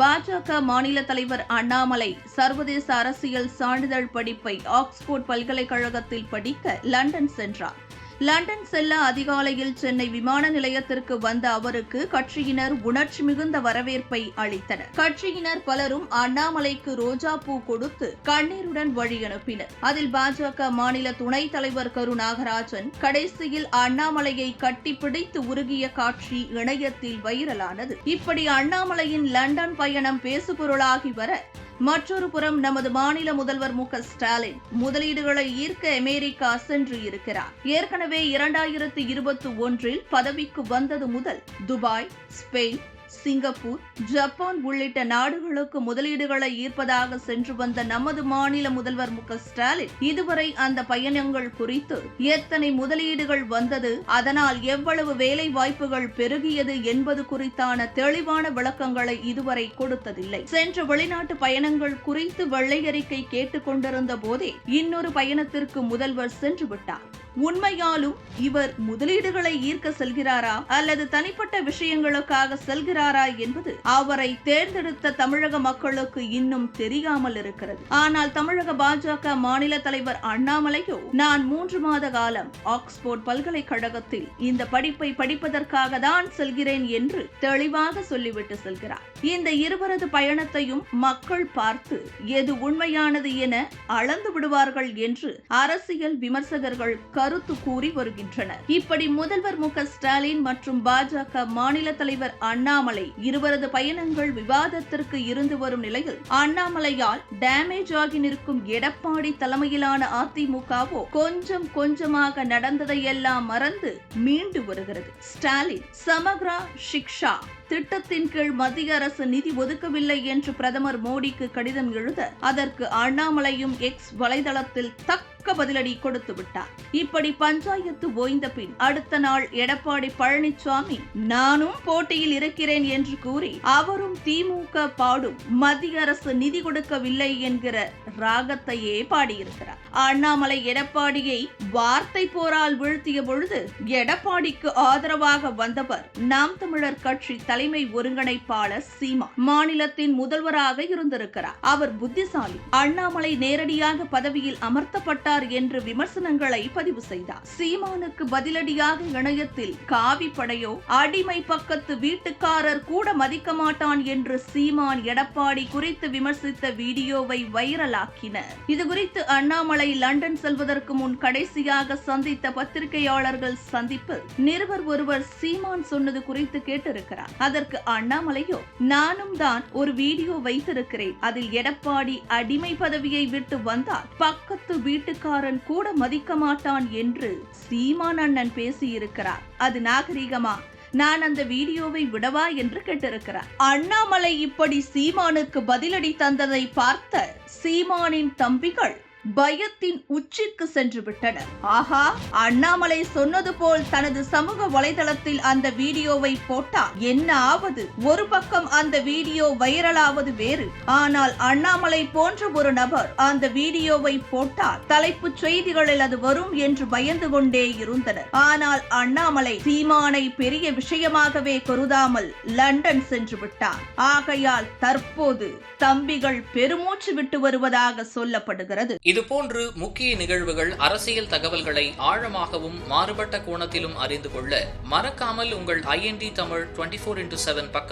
பாஜக மாநில தலைவர் அண்ணாமலை சர்வதேச அரசியல் சான்றிதழ் படிப்பை ஆக்ஸ்போர்ட் பல்கலைக்கழகத்தில் படிக்க லண்டன் சென்றார். லண்டன் செல்ல அதிகாலையில் சென்னை விமான நிலையத்திற்கு வந்த அவருக்கு கட்சியினர் உணர்ச்சி மிகுந்த வரவேற்பை அளித்தனர். கட்சியினர் பலரும் அண்ணாமலைக்கு ரோஜா பூ கொடுத்து கண்ணீருடன் வழி அனுப்பினர். அதில் பாஜக மாநில துணைத் தலைவர் கரு நாகராஜன் கடைசியில் அண்ணாமலையை கட்டிப்பிடித்து உருகிய காட்சி இணையத்தில் வைரலானது. இப்படி அண்ணாமலையின் லண்டன் பயணம் பேசுபொருளாகி வர மற்றொரு புறம் நமது மாநில முதல்வர் மு ஸ்டாலின் முதலீடுகளை ஈர்க்க அமெரிக்கா சென்று இருக்கிறார் ஏற்கனவே இரண்டாயிரத்து இருபத்தி ஒன்றில் பதவிக்கு வந்தது முதல் துபாய் ஸ்பெயின் சிங்கப்பூர் ஜப்பான் உள்ளிட்ட நாடுகளுக்கு முதலீடுகளை ஈர்ப்பதாக சென்று வந்த நமது மாநில முதல்வர் மு ஸ்டாலின் இதுவரை அந்த பயணங்கள் குறித்து எத்தனை முதலீடுகள் வந்தது அதனால் எவ்வளவு வேலை வாய்ப்புகள் பெருகியது என்பது குறித்தான தெளிவான விளக்கங்களை இதுவரை கொடுத்ததில்லை. சென்ற வெளிநாட்டு பயணங்கள் குறித்து வெள்ளையறிக்கை கேட்டுக் கொண்டிருந்த போதே இன்னொரு பயணத்திற்கு முதல்வர் சென்று விட்டார். உண்மையாலும் இவர் முதலீடுகளை ஈர்க்க செல்கிறாரா? அல்லது தனிப்பட்ட விஷயங்களுக்காக செல்கிறாரா என்பது அவரை தேர்ந்தெடுத்த தமிழக மக்களுக்கு இன்னும் தெரியாமல் இருக்கிறது. ஆனால் தமிழக பாஜக மாநில தலைவர் அண்ணாமலையோ நான் மூன்று மாத காலம் ஆக்ஸ்போர்ட் பல்கலைக்கழகத்தில் இந்த படிப்பை படிப்பதற்காக தான் செல்கிறேன் என்று தெளிவாக சொல்லிவிட்டு செல்கிறார். இந்த இருவரது பயணத்தையும் மக்கள் பார்த்து எது உண்மையானது என அளந்து விடுவார்கள் என்று அரசியல் விமர்சகர்கள் கருத்து கூறி வருகின்றனர். இப்படி முதல்வர் மு ஸ்டாலின் மற்றும் பாஜக மாநில தலைவர் அண்ணாமலை இருவரது பயணங்கள் விவாதத்திற்கு இருந்து வரும் நிலையில் அண்ணாமலையால் டேமேஜ் ஆகி நிற்கும் எடப்பாடி தலைமையிலான அதிமுகவோ கொஞ்சம் கொஞ்சமாக நடந்ததையெல்லாம் மறந்து மீண்டு வருகிறது. ஸ்டாலின் சமக்ரா சிக்ஷா. திட்டத்தின் கீழ் மத்திய அரசு நிதி ஒதுக்கவில்லை என்று பிரதமர் மோடிக்கு கடிதம் எழுத அதற்கு அண்ணாமலையும் எக்ஸ் வலைதளத்தில் தக்க பதிலடி கொடுத்து விட்டார். இப்படி பஞ்சாயத்து ஓய்ந்த பின் அடுத்த நாள் எடப்பாடி பழனிசாமி நானும் போட்டியில் இருக்கிறேன் என்று கூறி அவரும் திமுக பாடும் மத்திய அரசு நிதி கொடுக்கவில்லை என்கிற ராகத்தையே பாடியிருக்கிறார். அண்ணாமலை எடப்பாடியை வார்த்தை போரால் வீழ்த்திய பொழுது எடப்பாடிக்கு ஆதரவாக வந்தவர் நாம் தமிழர் கட்சி தலைமை ஒருங்கிணைப்பாளர் சீமா. மாநிலத்தின் முதல்வராக இருந்திருக்கிறார். அவர் புத்திசாலி. அண்ணாமலை நேரடியாக பதவியில் அமர்த்தப்பட்ட அமர்த்தப்பட்டார் என்று விமர்சனங்களை பதிவு செய்தார். சீமானுக்கு பதிலடியாக இணையத்தில் காவி படையோ அடிமை பக்கத்து வீட்டுக்காரர் கூட மதிக்க மாட்டான் என்று சீமான் எடப்பாடி குறித்து விமர்சித்த வீடியோவை வைரலாக்கினர். இதுகுறித்து அண்ணாமலை லண்டன் செல்வதற்கு முன் கடைசியாக சந்தித்த பத்திரிகையாளர்கள் சந்திப்பில் நிருபர் ஒருவர் சீமான் சொன்னது குறித்து கேட்டிருக்கிறார். அதற்கு அண்ணாமலையோ நானும் தான் ஒரு வீடியோ வைத்திருக்கிறேன். அதில் எடப்பாடி அடிமை பதவியை விட்டு வந்தால் பக்கத்து வீட்டு வேலைக்காரன் கூட மதிக்க மாட்டான் என்று சீமான் அண்ணன் பேசியிருக்கிறார். அது நாகரிகமா? நான் அந்த வீடியோவை விடவா என்று கேட்டிருக்கிறார். அண்ணாமலை இப்படி சீமானுக்கு பதிலடி தந்ததை பார்த்த சீமானின் தம்பிகள் பயத்தின் உச்சிக்கு சென்று விட்டனர். ஆஹா அண்ணாமலை சொன்னது போல் தனது சமூக வலைதளத்தில் அந்த வீடியோவை போட்டால் என்ன ஆவது? ஒரு பக்கம் அந்த வீடியோ வைரலாவது வேறு. ஆனால் அண்ணாமலை போன்ற ஒரு நபர் அந்த வீடியோவை போட்டால் தலைப்புச் செய்திகளில் அது வரும் என்று பயந்து கொண்டே இருந்தனர். ஆனால் அண்ணாமலை சீமானை பெரிய விஷயமாகவே கருதாமல் லண்டன் சென்று விட்டார். ஆகையால் தற்போது தம்பிகள் பெருமூச்சு விட்டு வருவதாக சொல்லப்படுகிறது. இதுபோன்று முக்கிய நிகழ்வுகள் அரசியல் தகவல்களை ஆழமாகவும் மாறுபட்ட கோணத்திலும் அறிந்து கொள்ள மறக்காமல் உங்கள் INT Tamil twenty four into seven பக்க